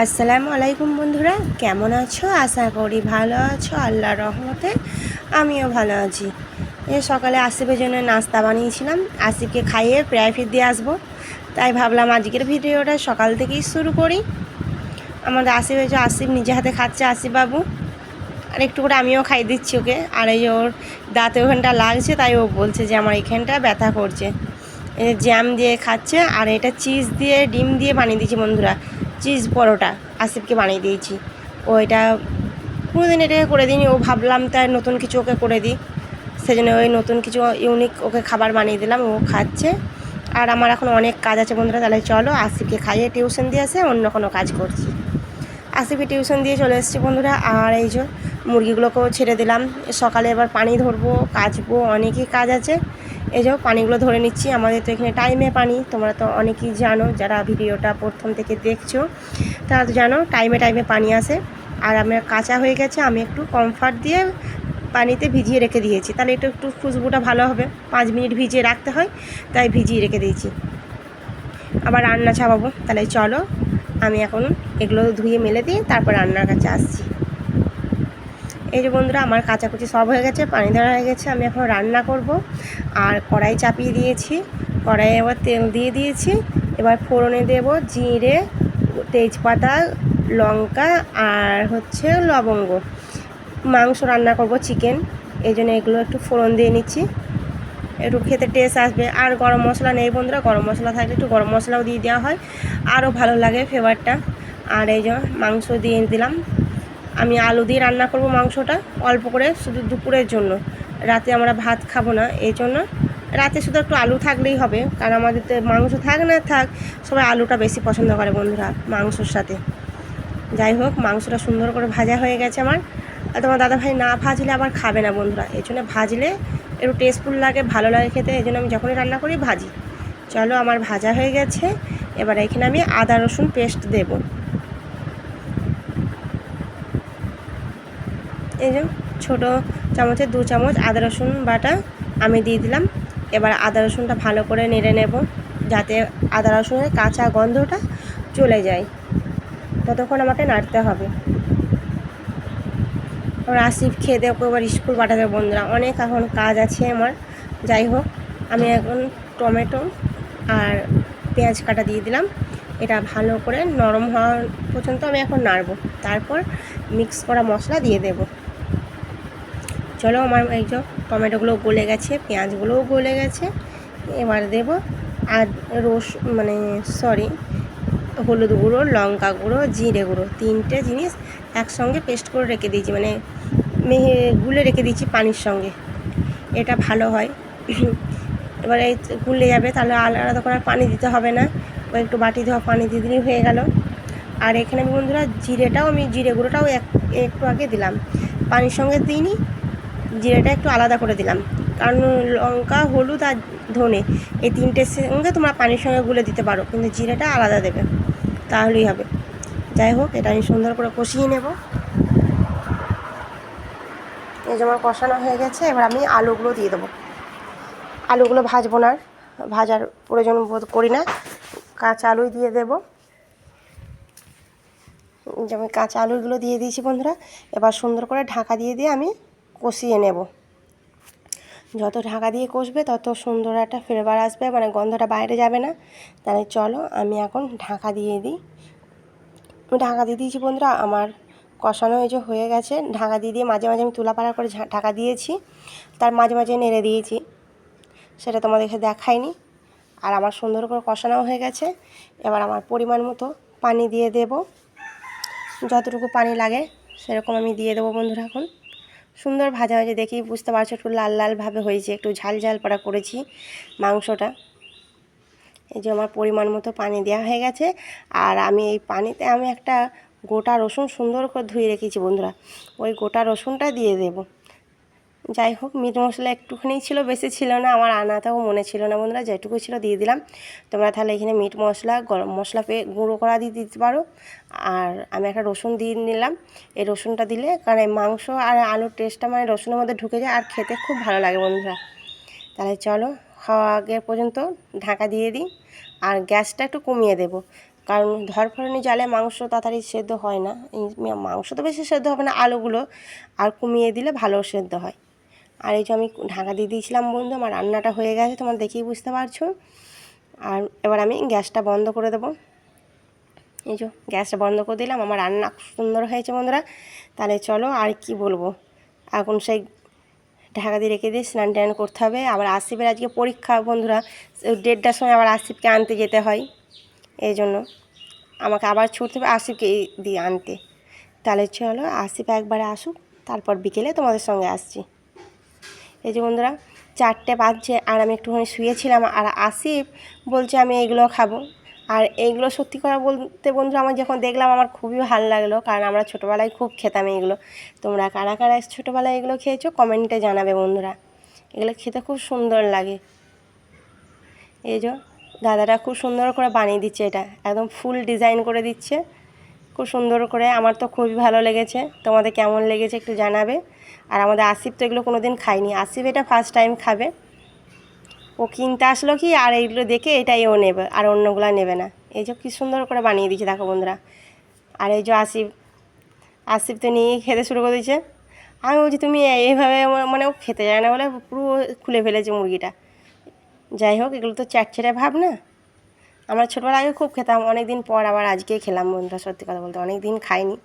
আসসালামু আলাইকুম বন্ধুরা, কেমন আছো? আশা করি ভালো আছো, আল্লাহর রহমতে আমিও ভালো আছি। এ সকালে আসিফের জন্য নাস্তা বানিয়েছিলাম, আসিফকে খাইয়ে প্রাইভেট দিয়ে আসব। তাই ভাবলাম আজকের ভিডিওটা সকাল থেকেই শুরু করি। আমাদের আসিফ হয়েছে আসিফ নিজে হাতে খাচ্ছে আসিফ বাবু আর একটু করে আমিও খাই দিচ্ছি ওকে। আর এই ওর দাঁতে ওখানটা লাগছে, তাই ও বলছে যে আমার এখানটা ব্যথা করছে। যে জ্যাম দিয়ে খাচ্ছে, আর এটা চিজ দিয়ে, ডিম দিয়ে বানিয়ে দিয়েছি বন্ধুরা। চিজ পরোটা আসিফকে বানিয়ে দিয়েছি। ও এটা কোনোদিন এটাকে করে দিইনি, ও ভাবলাম তাই নতুন কিছু ওকে করে দিই। সেজন্য ওই নতুন কিছু ইউনিক ওকে খাবার বানিয়ে দিলাম, ও খাচ্ছে। আর আমার এখন অনেক কাজ আছে বন্ধুরা, তাহলে চলো আসিফকে খাইয়ে টিউশন দিয়ে আসে অন্য কোনো কাজ করছি। আসিফকে টিউশন দিয়ে চলে এসেছি বন্ধুরা, আর এই যে মুরগিগুলোকেও ছেড়ে দিলাম। সকালে এবার পানি ধরবো, কাচবো, অনেকই কাজ আছে। এই যে পানিগুলো ধরে নিচ্ছি, আমাদের তো এখানে টাইমে পানি। তোমরা তো অনেকেই জানো, যারা ভিডিওটা প্রথম থেকে দেখছ, তারা তো জানো, টাইমে টাইমে পানি আসে। আর আমার কাঁচা হয়ে গেছে, আমি একটু কমফার্ট দিয়ে পানিতে ভিজিয়ে রেখে দিয়েছি। তাহলে একটু একটু খুশবুটা ভালো হবে। পাঁচ মিনিট ভিজিয়ে রাখতে হয়, তাই ভিজিয়ে রেখে দিয়েছি। আবার রান্না ছাপাবো তাহলে চলো, আমি এখন এগুলো ধুয়ে মেলে দিই তারপর রান্নার কাছে আসছি। এই যে বন্ধুরা, আমার কাচাকুচি সব হয়ে গেছে, পানি ধরা হয়ে গেছে, আমি এখন রান্না করব। আর কড়াই চাপিয়ে দিয়েছি, কড়াইয়ে এবার তেল দিয়ে দিয়েছি। এবার ফোড়নে দেব জিরে, তেজপাতা, লঙ্কা আর হচ্ছে লবঙ্গ। মাংস রান্না করব চিকেন, এই জন্য এগুলো একটু ফোড়ন দিয়ে নিচ্ছি। একটু খেতে টেস্ট আসবে। আর গরম মশলা নেই বন্ধুরা, গরম মশলা থাকলে একটু গরম মশলাও দিয়ে দেওয়া হয়। আরও ভালো লাগে ফ্লেভারটা আর এই যে মাংস দিয়ে দিলাম। আমি আলু দিয়ে রান্না করব মাংসটা অল্প করে শুধু দুপুরের জন্য। রাতে আমরা ভাত খাব না, এই জন্য। রাতে শুধু একটু আলু থাকলেই হবে, কারণ আমাদের তো মাংস থাক না থাক, সবাই আলুটা বেশি পছন্দ করে বন্ধুরা মাংসর সাথে। যাই হোক, মাংসটা সুন্দর করে ভাজা হয়ে গেছে আমার। আর তোমার দাদাভাই না ভাজলে আবার খাবে না বন্ধুরা, এই জন্য ভাজলে একটু টেস্টফুল লাগে, ভালো লাগে খেতে, এই জন্য আমি যখনই রান্না করি ভাজি। চলো আমার ভাজা হয়ে গেছে, এবার এখানে আমি আদা রসুন পেস্ট দেবো। এই যে ছোটো চামচের দু চামচ আদা রসুন বাটা আমি দিয়ে দিলাম। এবার আদা রসুনটা ভালো করে নেড়ে নেব যাতে আদা রসুনের কাঁচা গন্ধটা চলে যায়। ততক্ষণ আমাকে নাড়তে হবে। আসিফ খেয়ে দেবো এবার স্কুল পাঠাবে বন্ধুরা। অনেক এখন কাজ আছে আমার। যাই হোক, আমি এখন টমেটো আর পেঁয়াজ কাটা দিয়ে দিলাম। এটা ভালো করে নরম হওয়া পর্যন্ত আমি এখন নাড়বো। তারপর মিক্স করা মশলা দিয়ে দেবো। চলো আমার এই যে টমেটোগুলো গলে গেছে, পেঁয়াজগুলোও গলে গেছে। এবার দেব আর রস মানে সরি হলুদ গুঁড়ো, লঙ্কা গুঁড়ো, জিরে গুঁড়ো। তিনটে জিনিস একসঙ্গে পেস্ট করে রেখে দিয়েছি মানে মেহে, গুলে রেখে দিয়েছি পানির সঙ্গে। এটা ভালো হয়। এবার গুলে যাবে, তাহলে আলাদা করে পানি দিতে হবে না। ও একটু বাটি দেওয়া পানি দিয়ে দিলেই হয়ে গেল। আর এখানে আমি বন্ধুরা, জিরেটাও আমি, জিরে গুঁড়োটাও এক, একটু আগে দিলাম। পানির সঙ্গে দিইনি জিরেটা একটু আলাদা করে দিলাম। কারণ লঙ্কা, হলুদ আর ধনে এই তিনটের সঙ্গে তোমরা পানির সঙ্গে গুলে দিতে পারো, কিন্তু জিরেটা আলাদা দেবে। তাহলেই হবে। যাই হোক, এটা আমি সুন্দর করে কষিয়ে নেব। এই যে আমার কষানো হয়ে গেছে, এবার আমি আলুগুলো দিয়ে দেবো। আলুগুলো ভাজবো না ভাজার প্রয়োজন বোধ করি না। কাঁচা আলুই দিয়ে দেবো। যেমন কাঁচা আলুগুলো দিয়ে দিয়েছি বন্ধুরা, এবার সুন্দর করে ঢাকা দিয়ে দিয়ে আমি কষিয়ে নেব। যত ঢাকা দিয়ে কষবে, তত সুন্দর একটা ফ্লেভার আসবে মানে গন্ধটা বাইরে যাবে না। তাহলে চলো, আমি এখন ঢাকা দিয়ে দিই। আমি ঢাকা দিয়ে দিয়েছি বন্ধুরা, আমার কষানো এই যে হয়ে গেছে। ঢাকা দিয়ে দিয়ে মাঝে মাঝে আমি তুলাপাড়া করে ঢাকা দিয়েছি। তার মাঝে মাঝে নেড়ে দিয়েছি। সেটা তোমাদেরকে দেখায়নি আর আমার সুন্দর করে কষানো হয়ে গেছে। এবার আমার পরিমাণ মতো পানি দিয়ে দেব। যতটুকু পানি লাগে, সেরকম আমি দিয়ে দেবো বন্ধুরা এখন। সুন্দর ভাজা হয়েছে দেখি, বুঝতে পারছ, একটু লাল লালভাবে হয়েছে, একটু ঝাল ঝাল পড়া করেছি মাংসটা। এই যে আমার পরিমাণ মতো পানি দেওয়া হয়ে গেছে, আর আমি এই পানিতে আমি একটা গোটা রসুন সুন্দর করে ধুয়ে রেখেছি বন্ধুরা। ওই গোটা রসুনটা দিয়ে দেবো। যাই হোক, মিট মশলা একটুখানি ছিল, বেশি ছিল না, আমার আনাতেও মনে ছিল না বন্ধুরা, যেটুকু ছিল দিয়ে দিলাম। তোমরা তাহলে এখানে মিট মশলা, গরম মশলা পেয়ে গুঁড়ো করা দিয়ে দিতে পারো। আর আমি একটা রসুন দিয়ে নিলাম। এই রসুনটা দিলে কারণ এই মাংস আর আলুর টেস্টটা মানে রসুনের মধ্যে ঢুকে যায় আর খেতে খুব ভালো লাগে বন্ধুরা। তাহলে চলো, খাওয়া আগে পর্যন্ত ঢাকা দিয়ে দিই। আর গ্যাসটা একটু কমিয়ে দেবো। কারণ ধরফরনি জালে মাংস তাড়াতাড়ি সেদ্ধ হয় না। মাংস তো বেশি সেদ্ধ হবে না, আলুগুলো আর কমিয়ে দিলে ভালো সেদ্ধ হয়। আর এই যে আমি ঢাকা দিয়ে দিয়েছিলাম বন্ধু, আমার রান্নাটা হয়ে গেছে, তোমার দেখেই বুঝতে পারছ। আর এবার আমি গ্যাসটা বন্ধ করে দেবো। এই যে গ্যাসটা বন্ধ করে দিলাম, আমার রান্না সুন্দর হয়েছে বন্ধুরা। তাহলে চলো আর কি বলব? এখন সেই ঢাকা দিয়ে রেখে দিয়ে স্নান টান করতে হবে। আবার আসিফের আজকে পরীক্ষা বন্ধুরা দেড়টার সময় আবার আসিফকে আনতে যেতে হয়। এই জন্য আমাকে আবার ছুটতে হবে আসিফকে দিয়ে আনতে। তাহলে চলো আসিফ একবারে আসুক, তারপর বিকেলে তোমাদের সঙ্গে আসছি। এই যে বন্ধুরা, চারটে বাজছে আর আমি একটুখানি শুয়েছিলাম আর আসিফ বলছে আমি এইগুলো খাব। আর এইগুলো সত্যি কথা বলতে বন্ধুরা, আমার যখন দেখলাম আমার খুবই ভালো লাগল, কারণ আমরা ছোটোবেলায় খুব খেতাম এইগুলো। তোমরা কারা কারা ছোটোবেলায় এগুলো খেয়েছো? কমেন্টে জানাবে বন্ধুরা। এগুলো খেতে খুব সুন্দর লাগে। এই যে, দাদাটা খুব সুন্দর করে বানিয়ে দিচ্ছে এটা। একদম ফুল ডিজাইন করে দিচ্ছে। খুব সুন্দর করে। আমার তো খুবই ভালো লেগেছে। তোমাদের কেমন লেগেছে একটু জানাবে। আর আমাদের আসিফ তো এগুলো কোনো দিন খায়নি। আসিফ এটা ফার্স্ট টাইম খাবে। ও কিনতে আসলো কি, আর এইগুলো দেখে এটাই ও নেবে, আর অন্যগুলো নেবে না। এই যে কী সুন্দর করে বানিয়ে দিয়েছে, দেখো বন্ধুরা। আর এই যে আসিফ আসিফ তো নিয়ে খেতে শুরু করে দিয়েছে। আমি বলছি, তুমি এইভাবে মানে ও খেতে যায় না বলে পুরো খুলে ফেলেছে মুরগিটা। যাই হোক, এগুলো তো চ্যাটচ্যাটে ভাব না। আমরা ছোটোবেলা আগে খুব খেতাম অনেক দিন পর আবার আজকেই খেলাম বন্ধুরা, সত্যি কথা বলতে অনেক দিন খাইনি।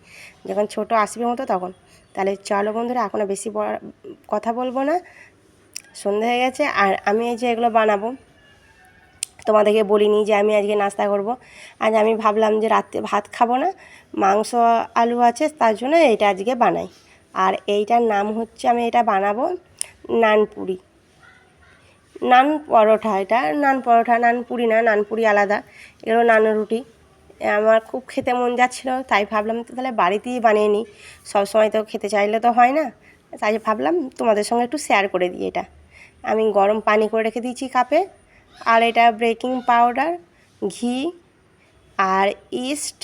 যখন ছোটো আসবে মতো তখন। তাহলে চলো বন্ধুরা এখনও বেশি কথা বলব না। সন্ধে হয়ে গেছে, আর আমি এই যে এগুলো বানাবো। তোমাদেরকে বলিনি যে আমি আজকে নাস্তা করব। আজ আমি ভাবলাম যে রাত্রে ভাত খাব না, মাংস, আলু আছে, তার জন্য এইটা আজকে বানাই। আর এইটার নাম হচ্ছে আমি এটা বানাবো নানপুরি। নান পরোটা এটা, নান পরোটা নান পুরি না, নান পুরি আলাদা, এগুলো নান রুটি। আমার খুব খেতে মন যাচ্ছিল, তাই ভাবলাম তো তাহলে বাড়িতেই বানিয়ে নিই। সবসময় তো খেতে চাইলে তো হয় না, তাই ভাবলাম তোমাদের সঙ্গে একটু শেয়ার করে দিই এটা। আমি গরম পানি করে রেখে দিয়েছি কাপে, আর এটা বেকিং পাউডার ঘি, আর ইস্ট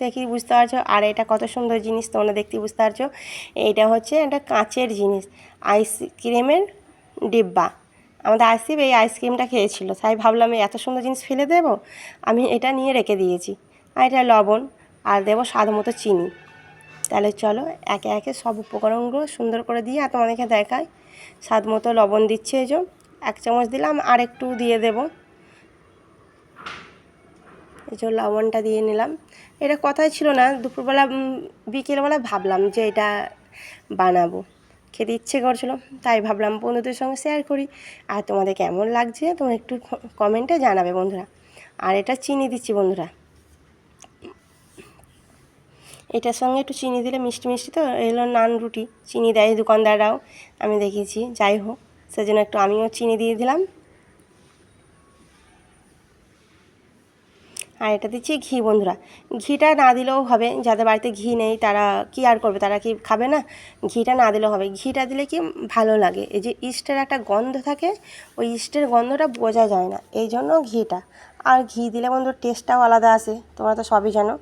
দেখি বুঝতে পারছ? আর এটা কত সুন্দর জিনিস তোমরা দেখতে বুঝতে পারছ? এইটা হচ্ছে একটা কাঁচের জিনিস আইসক্রিমের ডিব্বা। আমাদের আইসিপ এই আইসক্রিমটা খেয়েছিল। তাই ভাবলাম এত সুন্দর জিনিস ফেলে দেবো? আমি এটা নিয়ে রেখে দিয়েছি। আর এটা লবণ আর দেবো স্বাদ মতো চিনি। তাহলে চলো, একে একে সব উপকরণগুলো সুন্দর করে দিয়ে আর তোমাদেরকে দেখায় স্বাদ মতো লবণ দিচ্ছে এই এক চামচ দিলাম, আর একটু দিয়ে দেব। এই যে লবণটা দিয়ে নিলাম। এটা কথাই ছিল না, দুপুরবেলা বিকেলবেলা ভাবলাম যে এটা বানাবো। খেতে ইচ্ছে করছিল, তাই ভাবলাম বন্ধুদের সঙ্গে শেয়ার করি। আর তোমাদের কেমন লাগছে তোমরা একটু কমেন্টে জানাবে বন্ধুরা। আর এটা চিনি দিচ্ছি বন্ধুরা। এটার সঙ্গে একটু চিনি দিলে মিষ্টি মিষ্টি তো এগুলো নান রুটি। চিনি দেয় দোকানদাররাও, আমি দেখেছি যাই হোক। সেজন্য একটু আমিও চিনি দিয়ে দিলাম। আর এটা দিচ্ছি ঘি, বন্ধুরা। ঘিটা না দিলেও হবে, যাদের বাড়িতে ঘি নেই তারা কি আর করবে? তারা কি খাবে না? ঘিটা না দিলেও হবে। ঘিটা দিলে কি ভালো লাগে? এই যে ইস্টের একটা গন্ধ থাকে, ওই ইস্টের গন্ধটা বোঝা যায় না। এই জন্য ঘিটা। আর ঘি দিলে বন্ধু টেস্টটাও আলাদা আসে। তোমরা তো সবই জানো,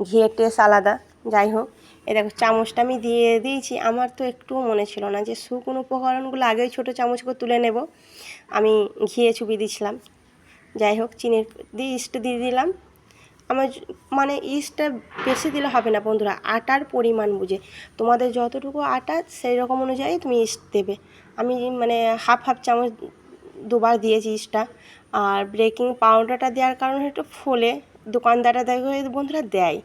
ঘিয়ের টেস্ট আলাদা। যাই হোক এ দেখো, চামচটা আমি দিয়ে দিয়েছি। আমার তো একটুও মনে ছিল না যে শুকনো উপকরণগুলো আগেই ছোটো চামচ করে তুলে নেব। আমি ঘিয়ে চুপি দিয়েছিলাম যাই হোক চিনির দিয়ে ইস্ট দিয়ে দিলাম। আমার মানে ইস্টটা বেশি দিলে হবে না বন্ধুরা, আটার পরিমাণ বুঝে। তোমাদের যতটুকু আটা, সেই রকম অনুযায়ী তুমি ইস্ট দেবে। আমি মানে হাফ হাফ চামচ দুবার দিয়েছি ইস্টটা। আর ব্রেকিং পাউডারটা দেওয়ার কারণে একটু ফোলে দোকানদাররা দেখো বন্ধুরা দেয়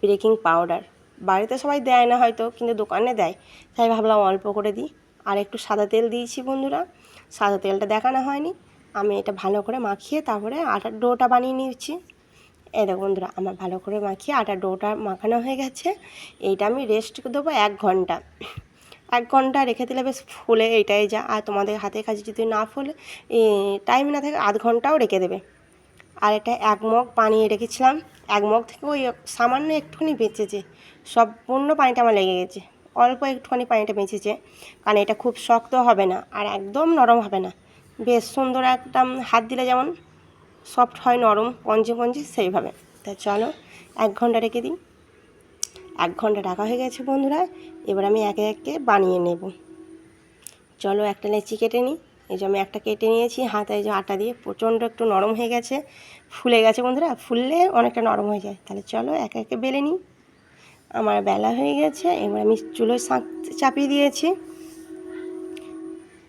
ব্রেকিং পাউডার। বাড়িতে সবাই দেয় না হয়তো, কিন্তু দোকানে দেয়। তাই ভাবলাম অল্প করে দিই। আর একটু সাদা তেল দিয়েছি বন্ধুরা। সাদা তেলটা দেখানো হয়নি। আমি এটা ভালো করে মাখিয়ে তারপরে আটার ডোটা বানিয়ে নিচ্ছি দেখো বন্ধুরা, আমার ভালো করে মাখিয়ে আটার ডোটা মাখানো হয়ে গেছে। এইটা আমি রেস্ট দেবো এক ঘণ্টা। এক ঘণ্টা রেখে দিলে বেশ ফুলে এইটাই যা। আর তোমাদের হাতের কাছে যদি না ফুলে টাইম না থাকে আধ ঘন্টাও রেখে দেবে। আর এটা এক মগ পানি রেখেছিলাম। এক মগ থেকে ওই সামান্য একটুখানি বেঁচেছে। সম্পূর্ণ পানিটা আমার লেগে গেছে। অল্প একটুখানি পানিটা বেঁচেছে। কারণ এটা খুব শক্ত হবে না আর একদম নরম হবে না। বেশ সুন্দর একটা হাত দিলে যেমন সফট হয় নরম, পঞ্চে পঞ্চে সেইভাবে। তা চলো, এক ঘণ্টা রেখে দিই। এক ঘণ্টা রাখা হয়ে গেছে বন্ধুরা, এবার আমি একে একে বানিয়ে নেব। চলো একটা লেচি কেটে নিই। এই যে আমি একটা কেটে নিয়েছি, হাতে যে আটা দিয়ে প্রচণ্ড একটু নরম হয়ে গেছে, ফুলে গেছে বন্ধুরা, ফুললে অনেকটা নরম হয়ে যায়। তাহলে চলো একে একে বেলে নিই। আমার বেলা হয়ে গেছে, এবার আমি শাঁক চাপিয়ে দিয়েছি।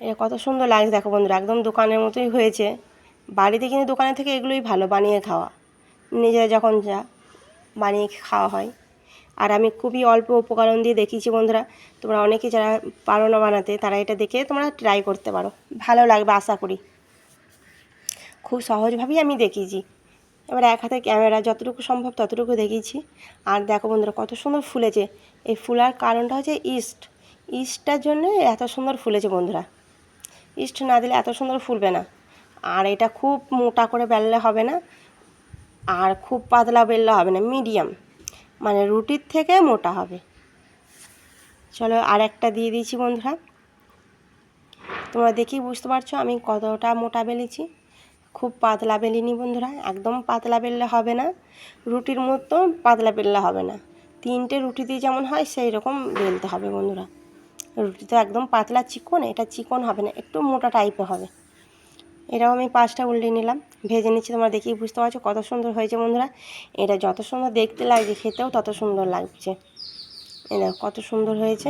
এটা কত সুন্দর লাগছে দেখো বন্ধুরা, একদম দোকানের মতোই হয়েছে। বাড়িতে কিন্তু দোকানের থেকে এগুলোই ভালো, বানিয়ে খাওয়া। নিজেরা যখন যা বানিয়ে খাওয়া হয়। আর আমি খুবই অল্প উপকরণ দিয়ে দেখিয়েছি বন্ধুরা, তোমরা অনেকে যারা পারো না বানাতে, তারা এটা দেখে তোমরা ট্রাই করতে পারো। ভালো লাগবে আশা করি। খুব সহজভাবেই আমি দেখিয়েছি। এবার এক হাতে ক্যামেরা, যতটুকু সম্ভব ততটুকু দেখিয়েছি। আর দেখো বন্ধুরা, কত সুন্দর ফুলেছে। এই ফুলার কারণটা হচ্ছে ইস্ট। ইস্টটার জন্য এত সুন্দর ফুলেছে বন্ধুরা। ইস্ট না দিলে এত সুন্দর ফুলবে না। আর এটা খুব মোটা করে বেললে হবে না, আর খুব পাতলা বেললে হবে না, মিডিয়াম। মানে রুটির থেকে মোটা হবে। চলো আর একটা দিয়ে দিয়েছি বন্ধুরা। তোমরা দেখি বুঝতে পারছ আমি কতটা মোটা বেলেছি। খুব পাতলা বেলিনি বন্ধুরা, একদম পাতলা বেললে হবে না। রুটির মতো পাতলা বেললে হবে না। তিনটে রুটি দিয়ে যেমন হয় সেই রকম বেলতে হবে বন্ধুরা। রুটি তো একদম পাতলা চিকন, এটা চিকন হবে না, একটু মোটা টাইপের হবে। এটাও আমি পাঁচটা উল্টে নিলাম, ভেজে নিচ্ছি, তোমরা দেখেই বুঝতে পারছ কত সুন্দর হয়েছে বন্ধুরা। এটা যত সুন্দর দেখতে লাগছে, খেতেও তত সুন্দর লাগছে। এটা কত সুন্দর হয়েছে।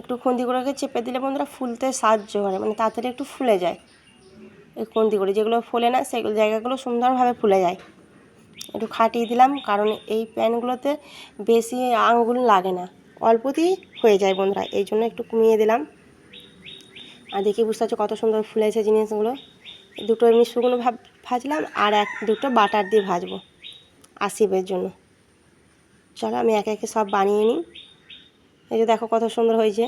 একটু খুন্দি করে চেপে দিলে বন্ধুরা ফুলতে সাহায্য করে মানে তাড়াতাড়ি একটু ফুলে যায়। এই খুন্দি করে যেগুলো ফুলে না সেগুলো জায়গাগুলো সুন্দরভাবে ফুলে যায়। একটু খাটিয়ে দিলাম, কারণ এই প্যানগুলোতে বেশি আঙুল লাগে না। অল্পতেই হয়ে যায় বন্ধুরা, এই জন্য একটু কমিয়ে দিলাম। আর দেখি বুঝতে পারছ কত সুন্দর ফুলেছে জিনিসগুলো। দুটো এমনি শুকনো ভাব, ভাজলাম আর এক, দুটো বাটার দিয়ে ভাজবো আসিবের জন্য। চলো আমি একে একে সব বানিয়ে নিই। এই যে দেখো কত সুন্দর হয়েছে।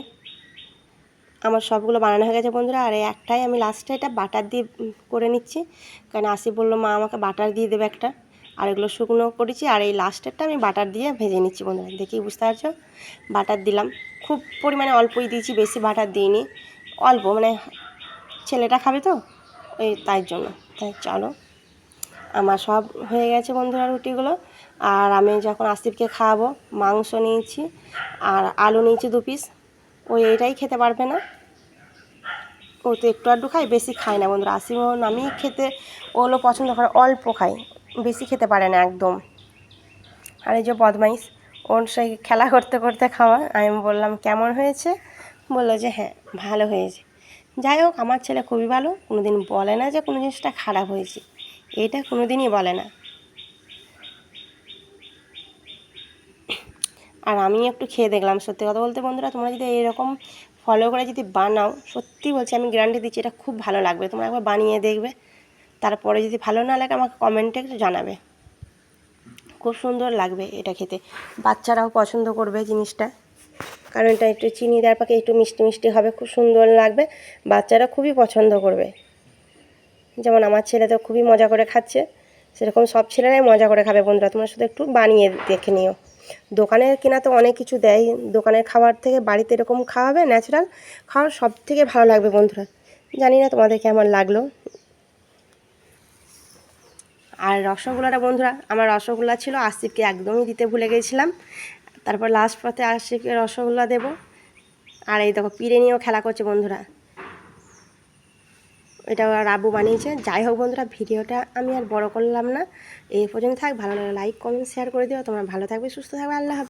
আমার সবগুলো বানানো হয়ে গেছে বন্ধুরা, আর একটাই আমি লাস্টে এটা বাটার দিয়ে করে নিচ্ছি। কারণ আসি বলল, মা, আমাকে বাটার দিয়ে দেবে একটা। আর এগুলো শুকনো করেছি আর এই লাস্টেরটা আমি বাটার দিয়ে ভেজে নিচ্ছি বন্ধুরা দেখি বুঝতে পারছ? বাটার দিলাম। খুব পরিমাণে অল্পই দিয়েছি, বেশি বাটার দিইনি। অল্প মানে ছেলেটা খাবে তো ওই তাই জন্য। তাই চলো, আমার সব হয়ে গেছে বন্ধুরা রুটিগুলো। আর আমি যখন আসিফকে খাওয়াবো, মাংস নিয়েছি আর আলু নিয়েছি দু পিস ওই এটাই খেতে পারবে না। ও তো একটু আধটু খায়, বেশি খায় না বন্ধুরা। আসিফ আমি খেতে ওগুলো পছন্দ করে, অল্প খায়। বেশি খেতে পারে না একদম। আর এই যে বদমাইশ, ওর সেই খেলা করতে করতে খাওয়া, আমি বললাম, কেমন হয়েছে? বলল যে হ্যাঁ ভালো হয়েছে। যাই হোক, আমার ছেলে খুবই ভালো কোনো দিন বলে না যে, কোনো জিনিসটা খারাপ হয়েছে। এটা কোনো দিনই বলে না। আর আমি একটু খেয়ে দেখলাম, সত্যি কথা বলতে বন্ধুরা, তোমরা যদি এরকম ফলো করে যদি বানাও, সত্যি বলছি, আমি গ্যারান্টি দিচ্ছি, এটা খুব ভালো লাগবে। তোমরা একবার বানিয়ে দেখবে। তারপরে যদি ভালো না লাগে আমাকে কমেন্টে একটু জানাবে। খুব সুন্দর লাগবে এটা খেতে। বাচ্চারাও পছন্দ করবে জিনিসটা। কারণ এটা একটু চিনি দেওয়ার পাকে একটু মিষ্টি মিষ্টি হবে, খুব সুন্দর লাগবে। বাচ্চারা খুবই পছন্দ করবে। যেমন আমার ছেলে তো খুবই মজা করে খাচ্ছে। সেরকম সব ছেলেরাই মজা করে খাবে বন্ধুরা। তোমরা শুধু একটু বানিয়ে দেখে নিও। দোকানে কেনা তো অনেক কিছু দেয়। দোকানের খাবার থেকে বাড়িতে এরকম খাওয়াবে ন্যাচারাল খাওয়ার সব থেকে ভালো লাগবে বন্ধুরা। জানি না তোমাদের কেমন লাগল। আর রসগোল্লাটা বন্ধুরা, আমার রসগোল্লা ছিল, আসিফকে একদমই দিতে ভুলে গেছিলাম। তারপর লাস্ট পথে আসিফকে রসগোল্লা দেব। আর এই দেখো, পিড়ে নিয়েও খেলা করছে বন্ধুরা। এটা রাবু বানিয়েছে। যাই হোক বন্ধুরা, ভিডিওটা আমি আর বড় করলাম না। এই পর্যন্ত থাক, ভালো লাগে লাইক কমেন্ট শেয়ার করে দিও। তোমরা ভালো থাকবে, সুস্থ থাকবে, আল্লাহ।